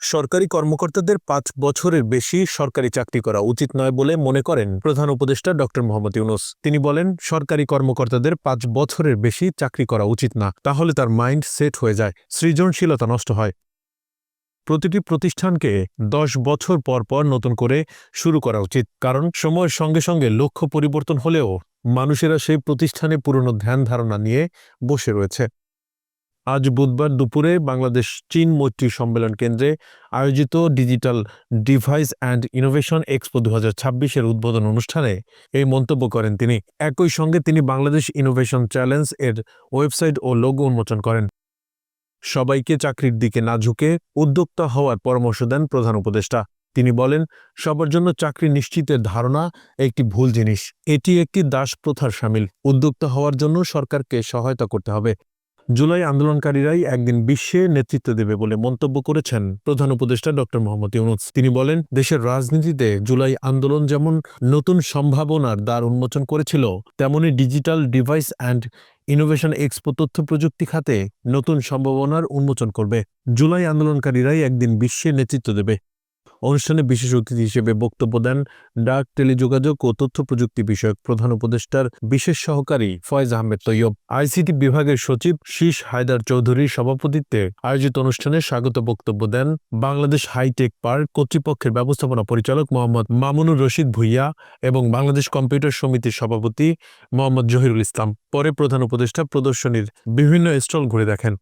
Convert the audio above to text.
সরকারি কর্মকর্তাদের পাঁচ বছরের বেশি সরকারি চাকরি করা উচিত নয় বলে মনে করেন প্রধান উপদেষ্টা ড মোহাম্মদ ইউনুস। তিনি বলেন, সরকারি কর্মকর্তাদের পাঁচ বছরের বেশি চাকরি করা উচিত না, তাহলে তার মাইন্ড সেট হয়ে যায়, সৃজনশীলতা নষ্ট হয়। প্রতিটি প্রতিষ্ঠানকে দশ বছর পর পর নতুন করে শুরু করা উচিত, কারণ সময়ের সঙ্গে সঙ্গে লক্ষ্য পরিবর্তন হলেও মানুষেরা সেই প্রতিষ্ঠানে পুরনো ধ্যান ধারণা নিয়ে বসে রয়েছে। আজ বুধবার দুপুরে বাংলাদেশ চীন মৈত্রী সম্মেলন কেন্দ্রে আয়োজিত digital device and innovation expo দুহাজার ছাব্বিশ এর উদ্বোধন অনুষ্ঠানে এই মন্তব্য করেন তিনি। একই সঙ্গে তিনি বাংলাদেশ ইনোভেশন চ্যালেঞ্জ এর ওয়েবসাইট ও লোগো উন্মোচন করেন। সবাইকে চাকরির দিকে না ঝুঁকে উদ্যোক্তা হওয়ার পরামর্শ দেন প্রধান উপদেষ্টা। তিনি বলেন, সবার জন্য চাকরি নিশ্চিতের ধারণা একটি ভুল জিনিস। এটি একটি দাস প্রথার সামিল। উদ্যোক্তা হওয়ার জন্য সরকারকে সহায়তা করতে হবে। জুলাই আন্দোলনকারীরাই একদিন বিশ্বে নেতৃত্ব দেবে বলে মন্তব্য করেছেন প্রধান উপদেষ্টা ড মোহাম্মদ ইউনুস। তিনি বলেন, দেশের রাজনীতিতে জুলাই আন্দোলন যেমন নতুন সম্ভাবনার দ্বার উন্মোচন করেছিল, তেমনি digital device and innovation expo তথ্য প্রযুক্তি খাতে নতুন সম্ভাবনার উন্মোচন করবে। জুলাই আন্দোলনকারীরাই একদিন বিশ্বে নেতৃত্ব দেবে। অনুষ্ঠানে বিশেষ অতিথি হিসেবে বক্তব্য দেন ডাক, টেলিযোগাযোগ ও তথ্য প্রযুক্তি বিষয়ক প্রধান উপদেষ্টার বিশেষ সহকারী ফয়েজ আহমেদ তৈয়ব। আইসিটি বিভাগের সচিব শীষ হায়দার চৌধুরীর সভাপতিত্বে আয়োজিত অনুষ্ঠানে স্বাগত বক্তব্য দেন বাংলাদেশ হাইটেক পার্ক কর্তৃপক্ষের ব্যবস্থাপনা পরিচালক মোহাম্মদ মামুনুর রশিদ ভুইয়া এবং বাংলাদেশ কম্পিউটার সমিতির সভাপতি মোহাম্মদ জহিরুল ইসলাম। পরে প্রধান উপদেষ্টা প্রদর্শনীর বিভিন্ন স্টল ঘুরে দেখেন।